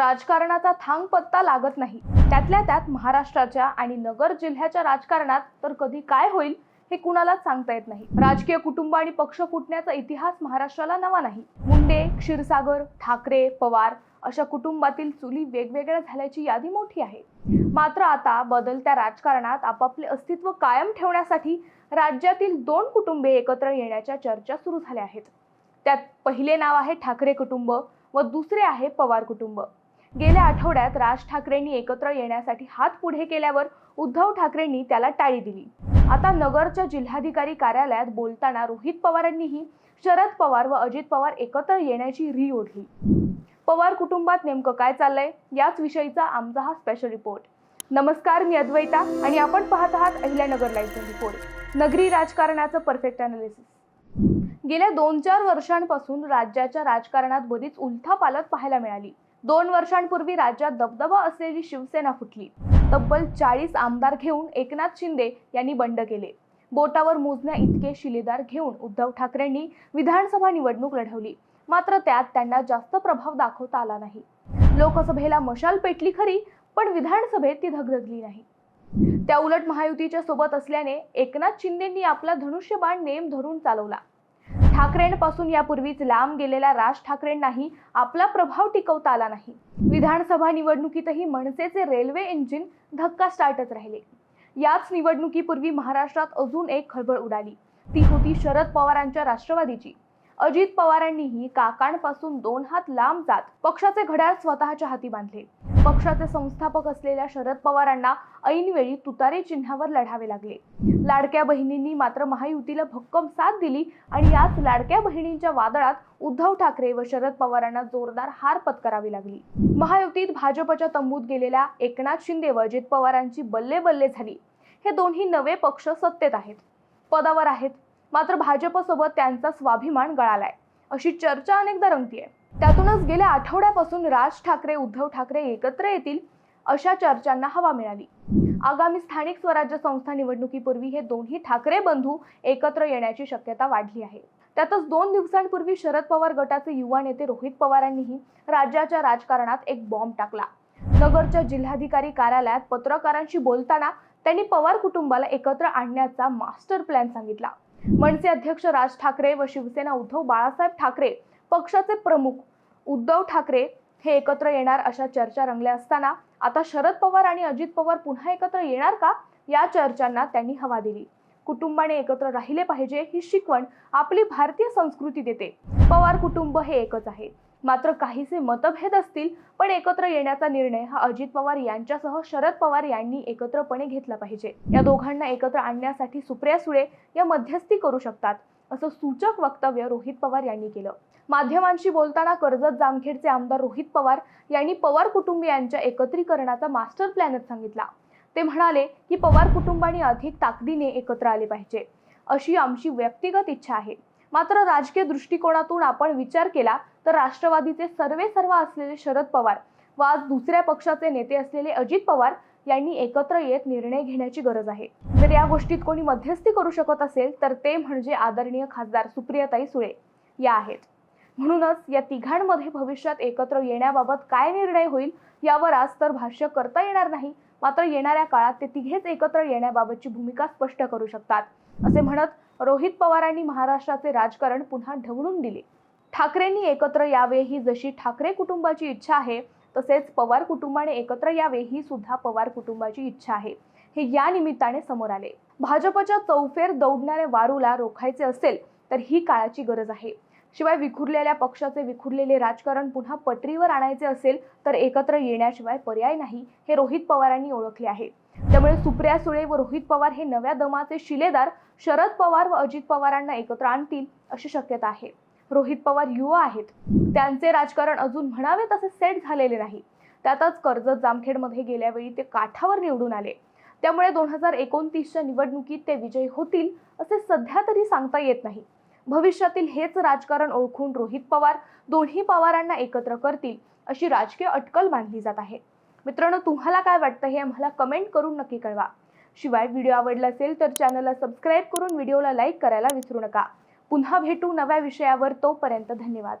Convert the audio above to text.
राजकारणाचा थांग पत्ता लागत नाही. त्यातल्या त्यात महाराष्ट्राच्या आणि नगर जिल्ह्याच्या राजकारणात तर कधी काय होईल हे कुणालाच सांगता येत नाही. राजकीय कुटुंब आणि पक्ष फुटण्याचा इतिहास महाराष्ट्राला नवा नाही. मुंडे क्षीरसागर ठाकरे पवार अशा कुटुंबातील चुली वेगवेगळ्या झाल्याची यादी मोठी आहे. मात्र आता बदलत्या राजकारणात आपापले अस्तित्व कायम ठेवण्यासाठी राज्यातील दोन कुटुंबे एकत्र येण्याच्या चर्चा सुरू झाल्या आहेत. त्यात पहिले नाव आहे ठाकरे कुटुंब व दुसरे आहे पवार कुटुंब. गेल्या आठवड्यात राज ठाकरेंनी एकत्र येण्यासाठी हात पुढे केल्यावर उद्धव ठाकरेंनी त्याला टाळी दिली. आता नगरच्या जिल्हाधिकारी कार्यालयात बोलताना रोहित पवारांनीही शरद पवार व अजित पवार एकत्र येण्याची री ओढली. पवार कुटुंबात नेमकं काय चाललंय याच विषयीचा आमचा हा स्पेशल रिपोर्ट नमस्कार मी अद्वैता आणि आपण पाहत आहात अहिल्यानगर लाईव्हचा रिपोर्ट नगरी राजकारणाचं परफेक्ट अनालिसिस गेल्या दोन चार वर्षांपासून राज्याच्या राजकारणात बरीच उलथापालत पाहायला मिळाली. दोन वर्षांपूर्वी राज्यात दबदबा असलेली शिवसेना फुटली. तब्बल चाळीस आमदार घेऊन एकनाथ शिंदे यांनी बंड केले. बोटावर मोजण्या इतके शिलेदार घेऊन उद्धव ठाकरेंनी विधानसभा निवडणूक लढवली. मात्र त्यात त्यांना जास्त प्रभाव दाखवता आला नाही. लोकसभेला मशाल पेटली खरी पण विधानसभेत ती धगधगली नाही. त्या उलट महायुतीच्या सोबत असल्याने एकनाथ शिंदेंनी आपला धनुष्यबाण नेम धरून चालवला. ठाकरेंपासून यापूर्वीच लांब गेलेल्या राज ठाकरेंनाही आपला प्रभाव टिकवता आला नाही. विधानसभा निवडणुकीतही मनसेचे रेल्वे इंजिन धक्का स्टार्टच राहिले. याच निवडणुकीपूर्वी महाराष्ट्रात अजून एक खळबळ उडाली. ती होती शरद पवारांच्या राष्ट्रवादीची. अजित पवारांनीही काकांपासून दोन हात लांब जात पक्षाचे घड्याळ स्वतःच्या हाती बांधले. पक्षाचे संस्थापक असलेल्या शरद पवारांना ऐनवेळी तुतारी चिन्हावर लढावे लागले. लाडक्या बहिणींनी मात्र महायुतीला भक्कम साथ दिली आणि याच लाडक्या बहिणींच्या वादळात उद्धव ठाकरे व शरद पवारांना जोरदार हार पत्करावी लागली. महायुतीत भाजपच्या तंबूत गेलेल्या एकनाथ शिंदे व अजित पवारांची बल्ले बल्ले झाली. हे दोन्ही नवे पक्ष सत्तेत आहेत. पदावर आहेत मात्र भाजपसोबत त्यांचा स्वाभिमान गळालाय. अशी चर्चा अनेकदा रंगतीये. त्यातूनच गेल्या आठवड्यापासून राज ठाकरे उद्धव ठाकरे एकत्र येतील अशा चर्चांना हवा मिळाली. आगामी स्थानिक स्वराज्य संस्था निवडणुकीपूर्वी हे दोन्ही ठाकरे बंधू एकत्र येण्याची शक्यता वाढली आहे. त्यातच दोन दिवसांपूर्वी शरद पवार गटाचे युवा नेते रोहित पवारांनीही राज्याच्या राजकारणात एक बॉम्ब टाकला. नगरच्या जिल्हाधिकारी कार्यालयात पत्रकारांशी बोलताना त्यांनी पवार कुटुंबाला एकत्र आणण्याचा मास्टर प्लॅन सांगितला. मनसे अध्यक्ष राज ठाकरे व शिवसेना उद्धव बाळासाहेब ठाकरे पक्षाचे प्रमुख उद्धव ठाकरे हे एकत्र येणार अशा चर्चा रंगल्या असताना आता शरद पवार आणि अजित पवार पुन्हा एकत्र येणार का? या चर्चांना त्यांनी हवा दिली. कुटुंबाने एकत्र राहिले पाहिजे ही शिकवण आपली भारतीय संस्कृती देते. पवार कुटुंब हे एकच आहे. मात्र काहीसे मतभेद असतील पण एकत्र येण्याचा निर्णय हा अजित पवार यांच्यासह शरद पवार यांनी एकत्रपणे घेतला पाहिजे. या दोघांना एकत्र आणण्यासाठी सुप्रिया सुळे या मध्यस्थी करू शकतात असं सूचक वक्तव्य रोहित पवार यांनी केलं. माध्यमांशी बोलताना कर्जत जामखेडचे आमदार रोहित पवार यांनी पवार कुटुंबियांच्या एकत्रीकरणाचा मास्टर प्लॅनच सांगितला. ते म्हणाले की पवार कुटुंबाने अधिक ताकदीने एकत्र आले पाहिजे अशी आमची व्यक्तिगत इच्छा आहे. मात्र राजकीय दृष्टिकोनातून आपण विचार केला तर राष्ट्रवादीचे सर्वे सर्व असलेले शरद पवार व आज दुसऱ्या पक्षाचे नेते असलेले अजित पवार यांनी एकत्र येत निर्णय घेण्याची गरज आहे. जर या गोष्टीत कोणी मध्यस्थी करू शकत असेल तर ते म्हणजे आदरणीय खासदार सुप्रियाताई सुळे या आहेत. म्हणूनच या तिघांमध्ये भविष्यात एकत्र येण्याबाबत काय निर्णय होईल यावर आज तर भाष्य करता येणार नाही. मात्र येणाऱ्या काळात ते तिघेच एकत्र येण्याबाबतची भूमिका स्पष्ट करू शकतात. असे म्हणत रोहित पवारांनी महाराष्ट्राचे राजकारण पुन्हा ढवळून दिले. ठाकरेंनी एकत्र यावे ही जशी ठाकरे कुटुंबाची इच्छा आहे तसेच पवार कुटुंबाने एकत्र यावे ही सुद्धा पवार कुटुंबाची इच्छा आहे. हे या निमित्ताने समोर आले. भाजपच्या चौफेर दौडणाऱ्या वारूला रोखायचे असेल तर ही काळाची गरज आहे. शिवाय विखुरलेल्या पक्षाचे विखुरलेले राजकारण पुन्हा पटरीवर आणायचे असेल तर एकत्र येण्याशिवाय पर्याय नाही हे रोहित पवारांनी ओळखले आहे. त्यामुळे सुप्रिया सुळे व रोहित पवार हे नव्या दमाचे शिलेदार शरद पवार व अजित पवारांना एकत्र आणतील अशी शक्यता आहे. रोहित पवार युवा आहेत. त्यांचे राजकारण अजून म्हणावे तसे सेट झालेले नाही. त्यातच कर्जत जामखेडमध्ये गेल्या वेळी ते काठावर निवडून आले. त्यामुळे दोन हजार एकोणतीसच्या निवडणुकीत ते विजयी होतील असे सध्या तरी सांगता येत नाही. भविष्यातील हेच राजकारण ओळखून रोहित पवार दोन्ही पवारांना एकत्र करतील अशी राजकीय अटकल बांधली जात आहे. मित्रांनो तुम्हाला काय वाटतं हे आम्हाला कमेंट करून नक्की कळवा. शिवाय व्हिडिओ आवडला असेल तर चॅनलला सबस्क्राईब करून व्हिडिओला लाईक करायला विसरू नका. पुन्हा भेटू नव्या विषयावर तोपर्यंत धन्यवाद.